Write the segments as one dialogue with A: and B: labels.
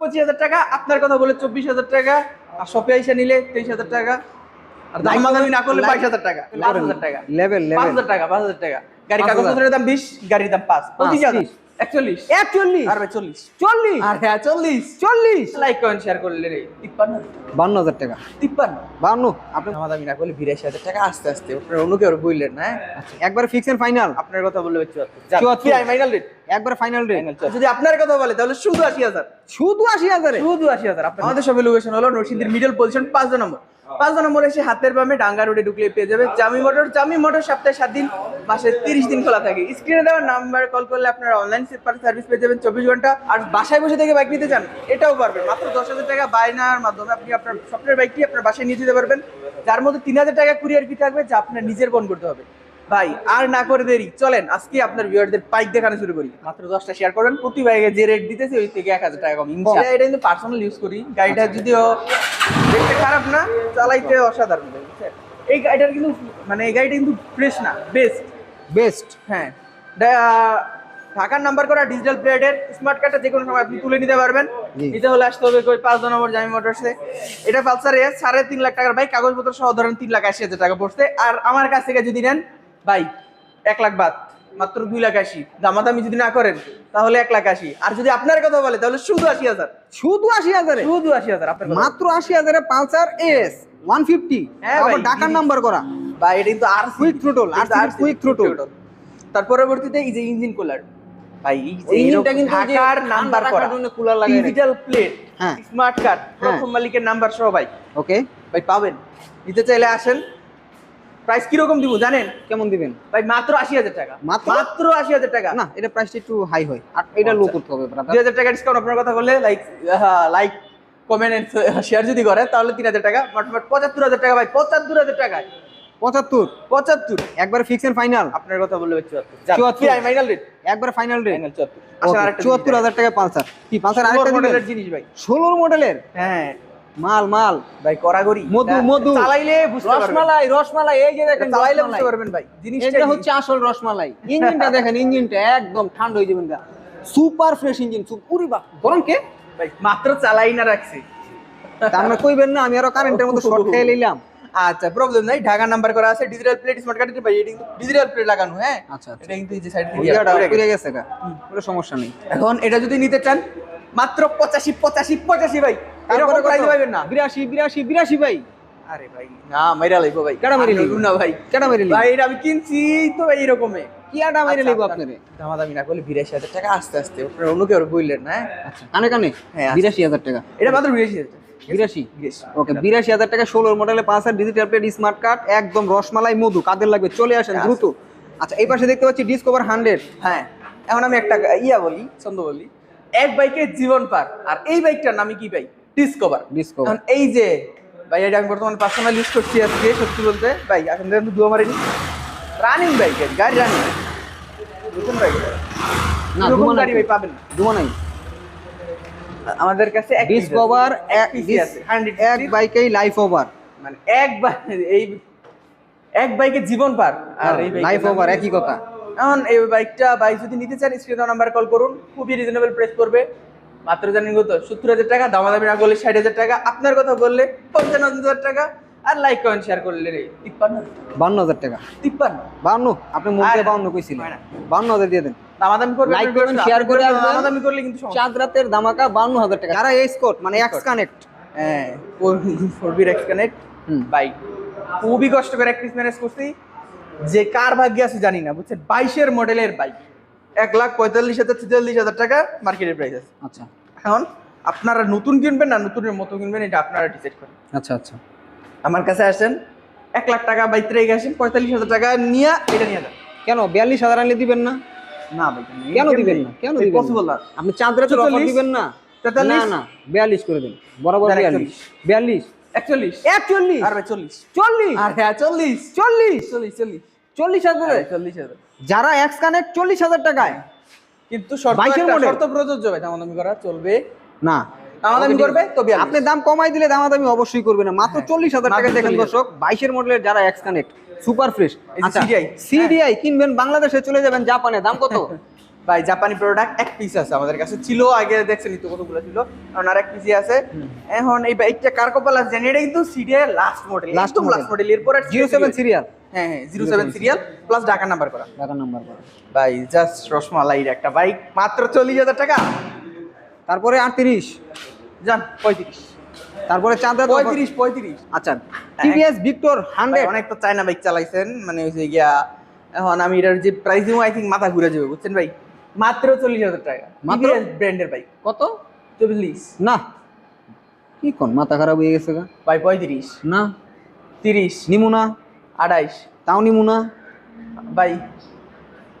A: পঁচিশ হাজার টাকা আপনার কথা বলে চব্বিশ হাজার টাকা আর শপে আইসা নিলে তেইশ হাজার টাকা আর দাম দামি না করলে বাইশ হাজার টাকা পাঁচ হাজার টাকা
B: লেভেল
A: পাঁচ
B: লেভেল
A: হাজার টাকা পাঁচ হাজার টাকা গাড়ি
B: পাঁচ
A: কাগজ
B: হাজার।
A: পত্রের দাম বিশ গাড়ির দাম পাঁচ পঁচিশ হাজার। একচল্লিশ।
B: একচল্লিশ।
A: আর চল্লিশ।
B: চল্লিশ।
A: আর হ্যাঁ চল্লিশ।
B: চল্লিশ।
A: লাইক শেয়ার করলে রে তিপ্পান্ন।
B: বান্ন হাজার টাকা।
A: তিপ্পান্ন।
B: বান্ন।
A: আপনি দাম দামি না করলে বিরাশি হাজার টাকা আস্তে আস্তে। আপনার অন্য কেউ বললেন না হ্যাঁ?
B: একবারে ফিক্স এন্ড ফাইনাল
A: আপনার কথা বললে চুয়াত্তর। ফাইনাল রেট
B: একবারে ফাইনাল রেট
A: যদি আপনার কথা বলে তাহলে শুধু আশি হাজার।
B: শুধু আশি হাজারে?
A: শুধু আশি হাজার। আমাদের সবের লোকেশন হলো নরসিংদীর মিডল পজিশন পাঁচ নম্বর। পাঁচ নম্বর এসে হাতের বামে ডাঙ্গা রোডে ঢুকলে পেয়ে যাবে। জামি মোটর জামি মোটর সপ্তাহে সাত দিন, মাসে তিরিশ দিন খোলা থাকে। স্ক্রিনে দেওয়া নাম্বার কল করলে আপনারা অনলাইন সার্ভিস পেয়ে যাবেন চব্বিশ ঘণ্টা। আর বাসায় বসে থেকে বাইক নিতে চান, এটাও পারবেন। মাত্র দশ হাজার টাকা বায়নার মাধ্যমে আপনি আপনার স্বপ্নের বাইকটি আপনার বাসায় নিয়ে যেতে পারবেন। যার মধ্যে তিন হাজার টাকা কুরিয়ার ফি থাকবে, যা আপনার নিজের বন করতে হবে। ভাই আর না করে দেরি। চলেন আজকে আপনার ভিউয়ারদের বাইক দেখানো শুরু করি। মাত্র দশটা শেয়ার করেন প্রতি বাইকে যে রেট দিতেছে ওই থেকে এক হাজার টাকা কম। ইনশাআল্লাহ। এটা কিন্তু পার্সোনাল ইউজ করি। গাড়িটা যদিও দেখতে খারাপ না চালাইতে অসাধারণ? এই গাড়িটার কিন্তু মানে এই গাড়িটা কিন্তু ফ্রেশ না বেস্ট
B: বেস্ট
A: হ্যাঁ। ঢাকার নাম্বার করা ডিজিটাল প্লেটের স্মার্ট কার্ডটা যে কোনো সময় আপনি তুলে নিতে পারবেন। নিতে হলে আসতে হবে কই পাঁচ নম্বর জামি মোটরসে এটা পালসার এস সাড়ে তিন লাখ টাকার বাইক কাগজপত্র সহ ধরেন তিন লাখ আশি হাজার টাকা পড়ছে। আর আমার কাছ থেকে যদি নেন বাইক এক লাখ বাদ মাত্র দুই লাখ আশি। দামাদামি যদি না করেন তাহলে এক লাখ আশি। আর যদি আপনার কথা বলে তাহলে শুধু আশি হাজার।
B: শুধু আশি হাজারে?
A: শুধু আশি হাজার আপনার
B: মাত্র আশি হাজারে পালসার এস ওয়ান ফিফটি
A: হ্যাঁ ভাই, জি।
B: নাম্বার করা।
A: বা এটা কিন্তু আর
B: Quick throttle, RCD quick throttle।
A: তার পরবর্তীতে এই যে ইঞ্জিন কুলার ভাই
B: ইঞ্জিনটা কিন্তু
A: ঢাকার নাম্বার করা।
B: cooler লাগায়
A: ডিজিটাল প্লেট
B: হ্যাঁ।
A: স্মার্ট কার্ড প্রথম মালিকের নাম্বার সহ ভাই।
B: ওকে
A: ভাই পাবেন। নিতে চাইলে আসেন। প্রাইস কীরকম দিব জানেন?
B: কেমন দিবেন?
A: ভাই মাত্র আশি হাজার টাকা।
B: মাত্র?
A: আশি হাজার টাকা।
B: না এটা প্রাইসটা একটু হাই হয়। আর এটা লো
A: আচ্ছা।
B: করতে হবে।
A: দুই হাজার টাকা ডিসকাউন্ট আপনার কথা বললে লাইক লাইক কমেন্ট শেয়ার যদি করে তাহলে তিন হাজার টাকা। মোটামুটি পঁচাত্তর হাজার টাকা ভাই পঁচাত্তর হাজার টাকায়
B: পঁচাত্তর?
A: পঁচাত্তর।
B: একবারে ফিক্স এন্ড ফাইনাল
A: আপনার কথা বললে চুয়াত্তর।
B: চুয়াত্তর।
A: ফাইনাল রেট
B: একবারে ফাইনাল রেট
A: ফাইনাল চুয়াত্তর। আরেকটা
B: চুয়াত্তর হাজার টাকা পালসার। কি পালসার আরেকটা
A: জিনিস ভাই।
B: ষোলোর মডেলের
A: হ্যাঁ।
B: মাল মাল।
A: ভাই করাগরি
B: মধু,
A: হ্যাঁ,
B: মধু।
A: চালাইলে বুঝতে পারবেন।
B: রসমালাই রসমালাই এই যে দেখেন
A: চালাইলে। বুঝতে পারবেন ভাই জিনিসটা
B: এটা হচ্ছে আসল রসমালাই। ইঞ্জিনটা দেখেন ইঞ্জিনটা একদম ঠান্ডা হয়ে যাবেন সুপার ফ্রেশ ইঞ্জিন উরি বাহ গরম কে?
A: ভাই মাত্র চালাই না রাখছি।
B: তার মানে কইবেন না আমি আরও কারেন্টের মতো শর্ট খেয়ে নিলাম।
A: আচ্ছা প্রবলেম নাই ঢাকা নাম্বার করা আছে ডিজিটাল প্লেট স্মার্ট কার্ডের ভাই এটা ডিজিটাল প্লেট লাগানো হ্যাঁ?
B: আচ্ছা আচ্ছা।
A: এটা কিন্তু এই যে সাইড থেকে পুড়ে গেছে।
B: গা কোনো সমস্যা নেই।
A: এখন এটা যদি নিতে চান মাত্র পঁচাশি পঁচাশি পঁচাশি ভাই। এরকম প্রাইস
B: কত?
A: না।
B: বিরাশি বিরাশি বিরাশি ভাই।
A: আরে ভাই না মাইরা লাইবো ভাই।
B: কেডা মাইরা লাইবো?
A: না ভাই।
B: কেডা মাইরা লাইবো?
A: ভাই এটা আমি কিনছি তো
B: কি আটা
A: আচ্ছা, আপনার- দামাদামি না করলে বিরাশি হাজার টাকা আস্তে আস্তে। আপনার অন্য কেউ বললেন না হ্যাঁ?
B: আচ্ছা কানে কানে?
A: হ্যাঁ, আচ্ছা।
B: বিরাশি হাজার টাকা।
A: এটা মাত্র বিরাশি হাজার
B: বিরাশি?
A: বিরাশি
B: ওকে বিরাশি হাজার টাকা ষোলোর মডেলে পাঁচ হাজার ডিজিটাল প্লেট স্মার্ট কার্ড একদম রসমালাই মধু কাদের লাগবে? চলে আসেন
A: আচ্ছা।
B: দ্রুত। আচ্ছা এই পাশে দেখতে পাচ্ছি ডিসকভার হান্ড্রেড
A: হ্যাঁ এখন আমি একটা ইয়া বলি ছন্দ বলি। এক বাইকের জীবন পার। আর এই বাইকটার নামই কি ভাই? ডিসকভার
B: ডিসকভার
A: এই যে ভাই এটা আমি বর্তমানে পার্সোনাল ইউজ করছি আজকে সত্যি বলতে। ভাই এখন দুয়া মারিনি। রানিং বাইক গাড়ি রানিং বুঝছেন ভাই?
B: না
A: গাড়ি ভাই পাবেন
B: নাই।
A: আমাদের কাছে
B: ডিসকভার
A: এক
B: এক বাইকেই লাইফ ওভার
A: মানে এক এই এক বাইকের জীবন পার। আর এই
B: লাইফ ওভার একই কথা।
A: এখন এই বাইকটা বাইক যদি নিতে চান স্ক্রিন নাম্বার কল করুন। খুবই রিজনেবল প্রাইস পড়বে। মাত্র জানেন কত? সত্তর হাজার টাকা দামাদামি না করলে ষাট হাজার টাকা আপনার কথা বললে পঞ্চান্ন হাজার টাকা আর লাইক কমেন্ট শেয়ার করলে রে তিপ্পান্ন
B: বান্ন হাজার টাকা।
A: তিপ্পান্ন।
B: বান্ন? আপনি মুখে বান্ন কইছিলেন। বান্ন হাজার দিয়ে দেন।
A: দামাদামি করলে
B: লাইক
A: আপনার
B: শেয়ার করে
A: করবেন,
B: আসবেন।
A: দামাদামি করলে কিন্তু
B: চাঁদ রাতের ধামাকা বান্ন হাজার টাকা। যারা এই স্কট মানে এক্স কানেক্ট
A: হ্যাঁ ফোর বির এক্স কানেক্ট বাইক খুবই কষ্ট করে এক পিস ম্যানেজ করছি। যে কার ভাগ্যে আছে জানি না বুঝছেন? বাইশের মডেলের বাইক এক লাখ পঁয়তাল্লিশ হাজার ছেচল্লিশ হাজার টাকা মার্কেটের প্রাইস আছে।
B: আচ্ছা।
A: এখন আপনারা নতুন কিনবেন না নতুনের মতো কিনবেন এটা আপনারা ডিসাইড করেন।
B: আচ্ছা আচ্ছা।
A: আমার কাছে আসেন এক লাখ টাকা বাইক রেখে আসেন পঁয়তাল্লিশ হাজার টাকা নিয়ে এটা নিয়ে যান।
B: কেন? বিয়াল্লিশ হাজার আনলে দিবেন না?
A: না ভাই
B: কেন? দিবেন না? কেন দিবেন
A: পসিবল না।
B: আপনি চাঁদ রাতের অফার দিবেন না? না না বিয়াল্লিশ করে দেন। বরাবর বিয়াল্লিশ। বিয়াল্লিশ?
A: একচল্লিশ।
B: একচল্লিশ?
A: আর চল্লিশ।
B: চল্লিশ?
A: আর হ্যাঁ চল্লিশ।
B: চল্লিশ?
A: চল্লিশ চল্লিশ।
B: চল্লিশ হাজার
A: চল্লিশ হাজার।
B: যারা এক্স কানেক্ট চল্লিশ হাজার টাকায়।
A: কিন্তু শর্ত প্রযোজ্য ভাই দামাদামি করা চলবে।
B: না।
A: দামাদামি করবে তো
B: আপনি দাম কমাই দিলে দামাদামি অবশ্যই করবে না। মাত্র
A: হ্যাঁ,
B: চল্লিশ হাজার টাকা দেখেন দর্শক বাইশের মডেলের যারা এক্স কানেক্ট সুপার ফ্রেশ
A: এই
B: সিডিআই কিনবেন বাংলাদেশে চলে যাবেন জাপানে। দাম কত?
A: ভাই জাপানি প্রোডাক্ট এক পিস আছে আমাদের কাছে। ছিল আগে দেখছেন তো কতগুলো ছিল। এখন আর এক পিসই আছে। এখন এই বাইকটা কার কপাল আছে জানি এটা কিন্তু serial last model
B: model।
A: Last model এরপর
B: জিরো সেভেন সিরিয়াল
A: হ্যাঁ হ্যাঁ zero seven serial plus Dhaka number করা।
B: টাকার নাম্বার করা।
A: ভাই জাস্ট রসমালাইর একটা বাইক মাত্র চল্লিশ হাজার টাকা।
B: তারপরে আটত্রিশ।
A: যান পঁয়ত্রিশ।
B: তারপরে চাঁদা
A: পঁয়ত্রিশ পঁয়ত্রিশ।
B: আচ্ছা টিভিএস ভিক্টর হান্ড্রেড
A: অনেক তো চায়না বাইক চালাইছেন মানে হচ্ছে গিয়া এখন আমি এটার যে প্রাইস আই থিঙ্ক মাথা ঘুরে যাবে বুঝছেন ভাই? মাত্র চল্লিশ হাজার টাকা।
B: মাত্র?
A: ব্র্যান্ডের বাইক
B: কত?
A: চল্লিশ।
B: না। কি কোন? মাথা খারাপ হয়ে গেছে গা।
A: ভাই পঁয়ত্রিশ।
B: না।
A: তিরিশ।
B: নিমুনা
A: আড়াইশ।
B: তাও নিমুনা
A: ভাই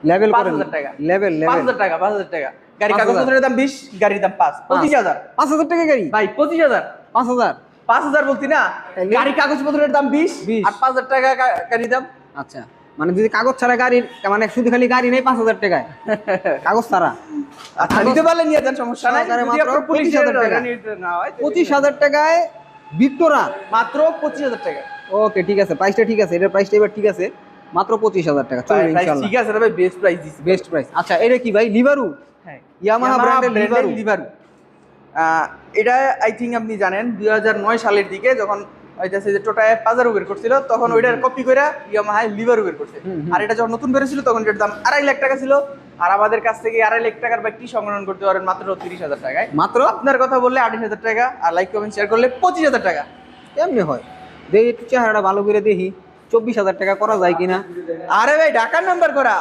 B: লেভেল
A: পাঁচ হাজার টাকা।
B: লেভেল
A: পাঁচ হাজার টাকা পাঁচ হাজার টাকা। গাড়ি কাগজপত্রের দাম বিশ গাড়ির দাম পাঁচ। পঁচিশ হাজার।
B: পাঁচ হাজার টাকা গাড়ি?
A: ভাই পঁচিশ হাজার।
B: পাঁচ হাজার।
A: পাঁচ হাজার বলতি না? গাড়ি কাগজপত্রের দাম বিশ আর পাঁচ হাজার টাকা গাড়ির দাম।
B: আচ্ছা। মানে যদি কাগজ ছাড়া গাড়ির মানে শুধু খালি গাড়ি নেই পাঁচ হাজার টাকায়। কাগজ ছাড়া।
A: আচ্ছা নিতে পারলে নিয়ে যান সমস্যা নাই।
B: মাত্র
A: আপনার পুলিশের
B: 25,000 টাকা।
A: নিতে না তাহলে
B: পঁচিশ হাজার টাকায় ভিক্টোরা।
A: মাত্র পঁচিশ হাজার টাকা
B: ওকে ঠিক আছে প্রাইসটা ঠিক আছে এটার প্রাইসটা এবার ঠিক আছে। মাত্র পঁচিশ হাজার টাকা চলবে
A: ঠিক আছে বেস্ট প্রাইস
B: বেস্ট প্রাইস আচ্ছা এটা কি ভাই? লিভারু
A: হ্যাঁ।
B: এর
A: লিভারু এটা আই থিঙ্ক আপনি জানেন দুই হাজার নয় সালের দিকে যখন হইতাছে যে টোটায় পাজারো বের করছিল তখন ওইটার কপি করে ইয়ামাহা লিভারু বের করছে। আর এটা যখন নতুন বেরোছিল তখন এটার দাম আড়াই লাখ টাকা ছিল। আর আমাদের কাছ থেকে আড়াই লাখ টাকার বাইকটি সংগ্রহ করতে পারেন মাত্র তিরিশ হাজার টাকায়।
B: মাত্র?
A: আপনার কথা বললে আঠাশ হাজার টাকা আর লাইক কমেন্ট শেয়ার করলে পঁচিশ হাজার টাকা।
B: এমনি হয়। দেখি একটু চেহারাটা ভালো করে দেখি। চব্বিশ হাজার টাকা করা যায় কিনা?
A: আরে ভাই ঢাকার নাম্বার করা।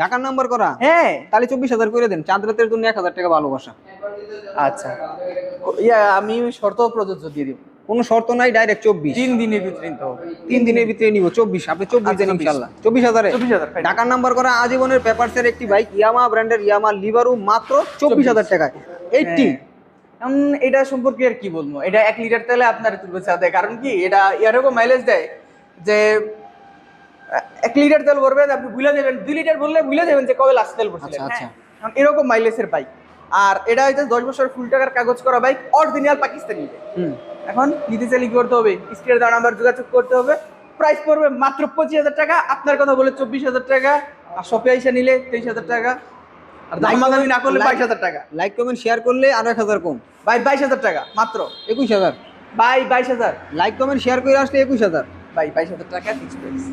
B: ঢাকার নাম্বার করা?
A: হ্যাঁ।
B: তাহলে চব্বিশ হাজার করে দেন। চাঁদ রাতের জন্য এক হাজার টাকা ভালোবাসা।
A: আচ্ছা। ইয়া আমি শর্ত প্রযোজ্য দিয়ে দিব।
B: কোনো শর্ত নাই ডাইরেক্ট চব্বিশ।
A: তিন দিনের ভিতরে নিতে হবে।
B: তিন দিনের ভিতরে নিব চব্বিশ। আপনি চব্বিশ
A: আচ্ছা,
B: দেন
A: 24
B: ইনশাল্লাহ চব্বিশ। হাজারে।
A: চব্বিশ হাজার।
B: ঢাকার নাম্বার করা আজীবনের পেপারসের একটি বাইক ইয়ামা ব্র্যান্ডের ইয়ামা লিভারু মাত্র চব্বিশ হাজার টাকায়। এইটটি
A: হ্যাঁ। এটা সম্পর্কে আর কি বলব? এটা এক লিটার তেলে আপনার তুলবে সাথে কারণ কি এটা এরকম মাইলেজ দেয় যে এক লিটার তেল ভরবেন আপনি ভুলে যাবেন। দুই লিটার বললে ভুলে যাবেন যে কবে লাস্ট তেল ভরছিলেন।
B: আচ্ছা, আচ্ছা।
A: হ্যাঁ। এরকম মাইলেজের বাইক আর এটা হচ্ছে দশ বছর ফুল টাকার কাগজ করা বাইক অরিজিনাল পাকিস্তানি।
B: হুম।
A: এখন নিতে চাইলে কি করতে হবে? স্ক্রিনে দেওয়া নাম্বার যোগাযোগ করতে হবে। প্রাইস পড়বে মাত্র পঁচিশ হাজার টাকা। আপনার কথা বলে চব্বিশ হাজার টাকা। আর শপে আইসা নিলে তেইশ হাজার টাকা। আর দামাদামি না করলে বাইশ হাজার টাকা।
B: লাইক কমেন্ট শেয়ার করলে আরও এক হাজার কম।
A: ভাই বাইশ হাজার টাকা মাত্র।
B: একুশ হাজার।
A: ভাই বাইশ হাজার।
B: লাইক কমেন্ট শেয়ার করে আসলে একুশ হাজার।
A: ভাই বাইশ হাজার টাকা ফিক্স প্রাইস